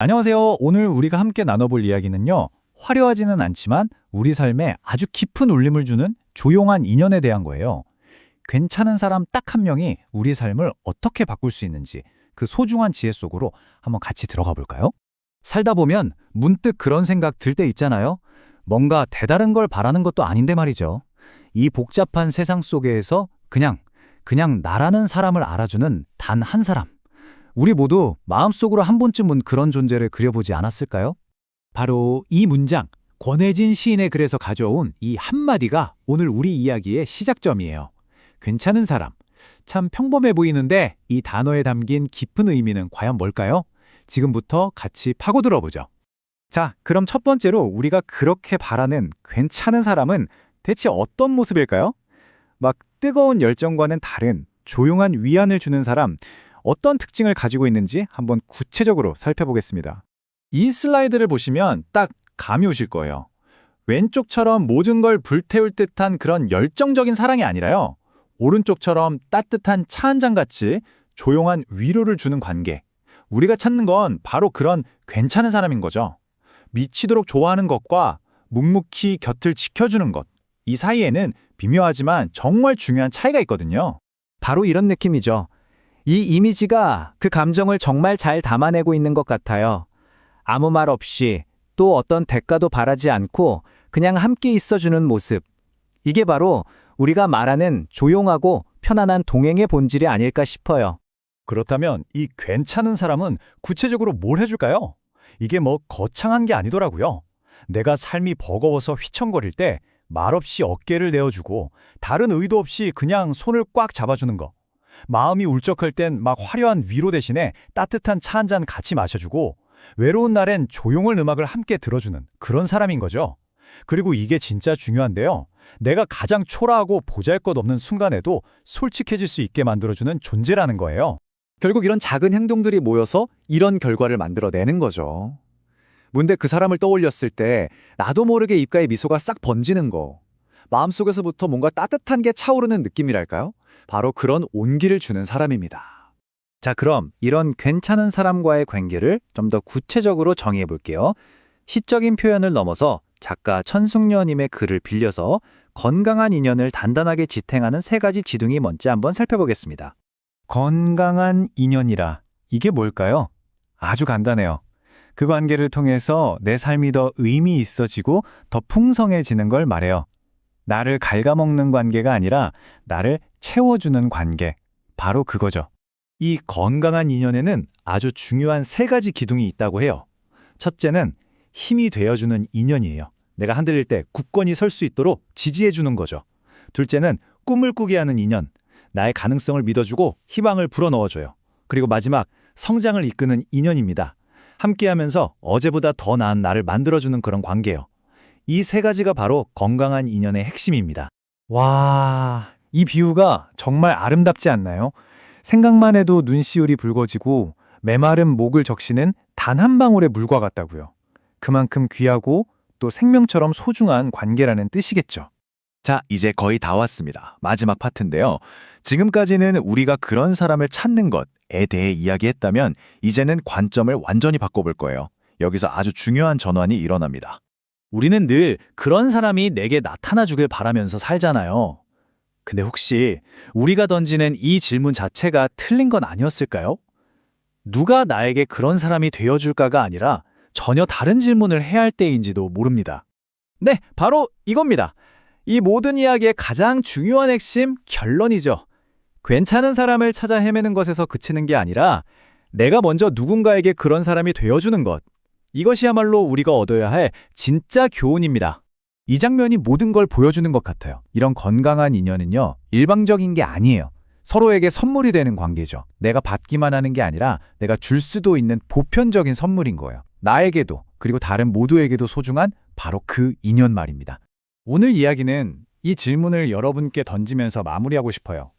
안녕하세요. 오늘 우리가 함께 나눠볼 이야기는요. 화려하지는 않지만 우리 삶에 아주 깊은 울림을 주는 조용한 인연에 대한 거예요. 괜찮은 사람 딱 한 명이 우리 삶을 어떻게 바꿀 수 있는지 그 소중한 지혜 속으로 한번 같이 들어가 볼까요? 살다 보면 문득 그런 생각 들 때 있잖아요. 뭔가 대다른 걸 바라는 것도 아닌데 말이죠. 이 복잡한 세상 속에서 그냥, 그냥 나라는 사람을 알아주는 단 한 사람. 우리 모두 마음속으로 한 번쯤은 그런 존재를 그려보지 않았을까요? 바로 이 문장, 권혜진 시인의 글에서 가져온 이 한마디가 오늘 우리 이야기의 시작점이에요. 괜찮은 사람. 참 평범해 보이는데 이 단어에 담긴 깊은 의미는 과연 뭘까요? 지금부터 같이 파고들어 보죠. 자, 그럼 첫 번째로 우리가 그렇게 바라는 괜찮은 사람은 대체 어떤 모습일까요? 막 뜨거운 열정과는 다른 조용한 위안을 주는 사람, 어떤 특징을 가지고 있는지 한번 구체적으로 살펴보겠습니다. 이 슬라이드를 보시면 딱 감이 오실 거예요. 왼쪽처럼 모든 걸 불태울 듯한 그런 열정적인 사랑이 아니라요. 오른쪽처럼 따뜻한 차 한 잔 같이 조용한 위로를 주는 관계. 우리가 찾는 건 바로 그런 괜찮은 사람인 거죠. 미치도록 좋아하는 것과 묵묵히 곁을 지켜주는 것. 이 사이에는 비묘하지만 정말 중요한 차이가 있거든요. 바로 이런 느낌이죠. 이 이미지가 그 감정을 정말 잘 담아내고 있는 것 같아요. 아무 말 없이 또 어떤 대가도 바라지 않고 그냥 함께 있어주는 모습. 이게 바로 우리가 말하는 조용하고 편안한 동행의 본질이 아닐까 싶어요. 그렇다면 이 괜찮은 사람은 구체적으로 뭘 해줄까요? 이게 뭐 거창한 게 아니더라고요. 내가 삶이 버거워서 휘청거릴 때 말없이 어깨를 내어주고 다른 의도 없이 그냥 손을 꽉 잡아주는 거. 마음이 울적할 땐 막 화려한 위로 대신에 따뜻한 차 한 잔 같이 마셔주고 외로운 날엔 조용한 음악을 함께 들어주는 그런 사람인 거죠. 그리고 이게 진짜 중요한데요. 내가 가장 초라하고 보잘것없는 순간에도 솔직해질 수 있게 만들어주는 존재라는 거예요. 결국 이런 작은 행동들이 모여서 이런 결과를 만들어내는 거죠. 문대 그 사람을 떠올렸을 때 나도 모르게 입가에 미소가 싹 번지는 거. 마음속에서부터 뭔가 따뜻한 게 차오르는 느낌이랄까요? 바로 그런 온기를 주는 사람입니다. 자, 그럼 이런 괜찮은 사람과의 관계를 좀 더 구체적으로 정의해 볼게요. 시적인 표현을 넘어서 작가 천숙녀님의 글을 빌려서 건강한 인연을 단단하게 지탱하는 세 가지 지둥이 뭔지 한번 살펴보겠습니다. 건강한 인연이라 이게 뭘까요? 아주 간단해요. 그 관계를 통해서 내 삶이 더 의미 있어지고 더 풍성해지는 걸 말해요. 나를 갉아먹는 관계가 아니라 나를 채워주는 관계. 바로 그거죠. 이 건강한 인연에는 아주 중요한 세 가지 기둥이 있다고 해요. 첫째는 힘이 되어주는 인연이에요. 내가 흔들릴 때 굳건히 설 수 있도록 지지해주는 거죠. 둘째는 꿈을 꾸게 하는 인연. 나의 가능성을 믿어주고 희망을 불어넣어줘요. 그리고 마지막, 성장을 이끄는 인연입니다. 함께하면서 어제보다 더 나은 나를 만들어주는 그런 관계요. 이 세 가지가 바로 건강한 인연의 핵심입니다. 와, 이 비유가 정말 아름답지 않나요? 생각만 해도 눈시울이 붉어지고 메마른 목을 적시는 단 한 방울의 물과 같다고요. 그만큼 귀하고 또 생명처럼 소중한 관계라는 뜻이겠죠. 자, 이제 거의 다 왔습니다. 마지막 파트인데요. 지금까지는 우리가 그런 사람을 찾는 것에 대해 이야기했다면 이제는 관점을 완전히 바꿔볼 거예요. 여기서 아주 중요한 전환이 일어납니다. 우리는 늘 그런 사람이 내게 나타나 주길 바라면서 살잖아요. 근데 혹시 우리가 던지는 이 질문 자체가 틀린 건 아니었을까요? 누가 나에게 그런 사람이 되어줄까가 아니라 전혀 다른 질문을 해야 할 때인지도 모릅니다. 네, 바로 이겁니다. 이 모든 이야기의 가장 중요한 핵심 결론이죠. 괜찮은 사람을 찾아 헤매는 것에서 그치는 게 아니라 내가 먼저 누군가에게 그런 사람이 되어주는 것. 이것이야말로 우리가 얻어야 할 진짜 교훈입니다. 이 장면이 모든 걸 보여주는 것 같아요. 이런 건강한 인연은요, 일방적인 게 아니에요. 서로에게 선물이 되는 관계죠. 내가 받기만 하는 게 아니라 내가 줄 수도 있는 보편적인 선물인 거예요. 나에게도, 그리고 다른 모두에게도 소중한 바로 그 인연 말입니다. 오늘 이야기는 이 질문을 여러분께 던지면서 마무리하고 싶어요.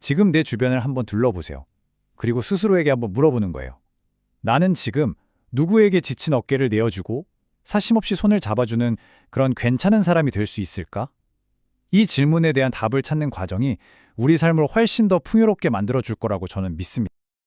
지금 내 주변을 한번 둘러보세요. 그리고 스스로에게 한번 물어보는 거예요. 나는 지금 누구에게 지친 어깨를 내어주고 사심없이 손을 잡아주는 그런 괜찮은 사람이 될 수 있을까? 이 질문에 대한 답을 찾는 과정이 우리 삶을 훨씬 더 풍요롭게 만들어줄 거라고 저는 믿습니다.